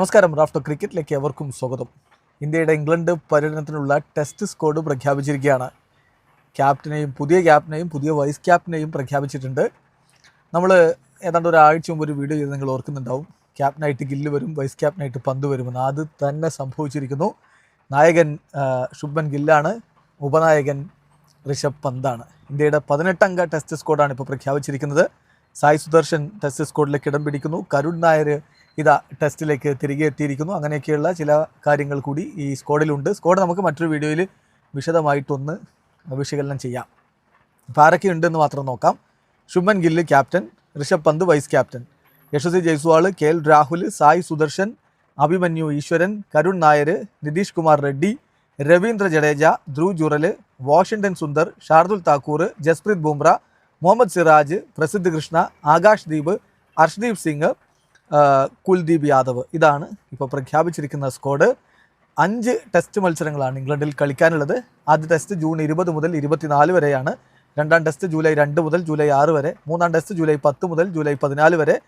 നമസ്കാരം. റാഫ്റ്റർ ക്രിക്കറ്റിലേക്ക് എവർക്കും സ്വാഗതം. ഇന്ത്യയുടെ ഇംഗ്ലണ്ട് പര്യടനത്തിനുള്ള ടെസ്റ്റ് സ്ക്വാഡ് പ്രഖ്യാപിച്ചിരിക്കുകയാണ്. ക്യാപ്റ്റനെയും പുതിയ ക്യാപ്റ്റനെയും പുതിയ വൈസ് ക്യാപ്റ്റനെയും പ്രഖ്യാപിച്ചിട്ടുണ്ട്. നമ്മൾ ഏതാണ്ട് ഒരാഴ്ച മുമ്പ് ഒരു വീഡിയോ ചെയ്ത് നിങ്ങൾ ഓർക്കുന്നുണ്ടാവും. ക്യാപ്റ്റനായിട്ട് ഗില്ല് വരും വൈസ് ക്യാപ്റ്റനായിട്ട് പന്ത് വരുമെന്ന്. അത് തന്നെ സംഭവിച്ചിരിക്കുന്നു. നായകൻ ശുഭൻ ഗില്ലാണ്. ഉപനായകൻ ഋഷഭ് പന്താണ്. ഇന്ത്യയുടെ പതിനെട്ടംഗ ടെസ്റ്റ് സ്ക്വാഡാണ് ഇപ്പോൾ പ്രഖ്യാപിച്ചിരിക്കുന്നത്. സായി സുദർശൻ ടെസ്റ്റ് സ്ക്വാഡിലേക്ക് ഇടം പിടിക്കുന്നു. കരുൺ നായർ ഇതാ ടെസ്റ്റിലേക്ക് തിരികെ എത്തിയിരിക്കുന്നു. അങ്ങനെയൊക്കെയുള്ള ചില കാര്യങ്ങൾ കൂടി ഈ സ്കോഡിലുണ്ട്. സ്കോഡ് നമുക്ക് മറ്റൊരു വീഡിയോയിൽ വിശദമായിട്ടൊന്ന് വിശകലനം ചെയ്യാം. അപ്പോൾ ഉണ്ടെന്ന് മാത്രം നോക്കാം. ശുഭൻ Gill captain Rishabh Pant vice captain Yashasvi Jaiswal K L Rahul Sai Sudharsan Abhimanyu Easwaran Karun Nair Nitish Kumar Reddy Ravindra Jadeja Dhruv Jurel Washington Sundar Shardul Thakur Jasprit Bumrah Mohammed Siraj Prasidh Krishna Akash Deep Harshdeep Singh Kuldeep Yadav. ഇതാണ് ഇപ്പോൾ പ്രഖ്യാപിച്ചിരിക്കുന്ന squad അഞ്ച് test മത്സരങ്ങളാണ് ഇംഗ്ലണ്ടിൽ കളിക്കാനുള്ളത്. ആദ്യ test June ഇരുപത് മുതൽ ഇരുപത്തിനാല് വരെയാണ്. രണ്ടാം ടെസ്റ്റ് ജൂലൈ രണ്ട് മുതൽ ജൂലൈ ആറ് വരെ. മൂന്നാം ടെസ്റ്റ് ജൂലൈ പത്ത് മുതൽ ജൂലൈ പതിനാല് വരെ.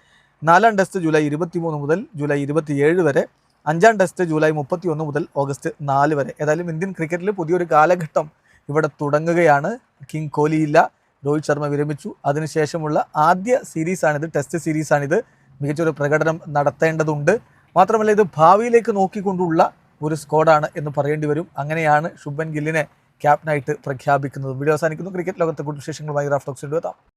നാലാം ടെസ്റ്റ് ജൂലൈ ഇരുപത്തിമൂന്ന് മുതൽ ജൂലൈ ഇരുപത്തിയേഴ് വരെ. അഞ്ചാം ടെസ്റ്റ് ജൂലൈ മുപ്പത്തി ഒന്ന് മുതൽ ഓഗസ്റ്റ് നാല് വരെ. ഏതായാലും ഇന്ത്യൻ ക്രിക്കറ്റിൽ പുതിയൊരു കാലഘട്ടം ഇവിടെ തുടങ്ങുകയാണ്. കിങ് കോഹ്ലിയില്ല. രോഹിത് ശർമ്മ വിരമിച്ചു. അതിനുശേഷമുള്ള ആദ്യ സീരീസാണിത് ടെസ്റ്റ് സീരീസാണിത് മികച്ചൊരു പ്രകടനം നടത്തേണ്ടതുണ്ട്. മാത്രമല്ല ഇത് ഭാവിയിലേക്ക് നോക്കിക്കൊണ്ടുള്ള ഒരു സ്ക്വാഡാണ് എന്ന് പറയേണ്ടി വരും. അങ്ങനെയാണ് ശുഭൻ ഗില്ലിനെ ക്യാപ്റ്റനായിട്ട് പ്രഖ്യാപിക്കുന്നത്. വീഡിയോ അവസാനിക്കുന്നു. ക്രിക്കറ്റ് ലോകത്തെ കൂടുതൽ വിശേഷങ്ങളുമായി റാഫ്റ്റോക്സിന്റെ എത്താം.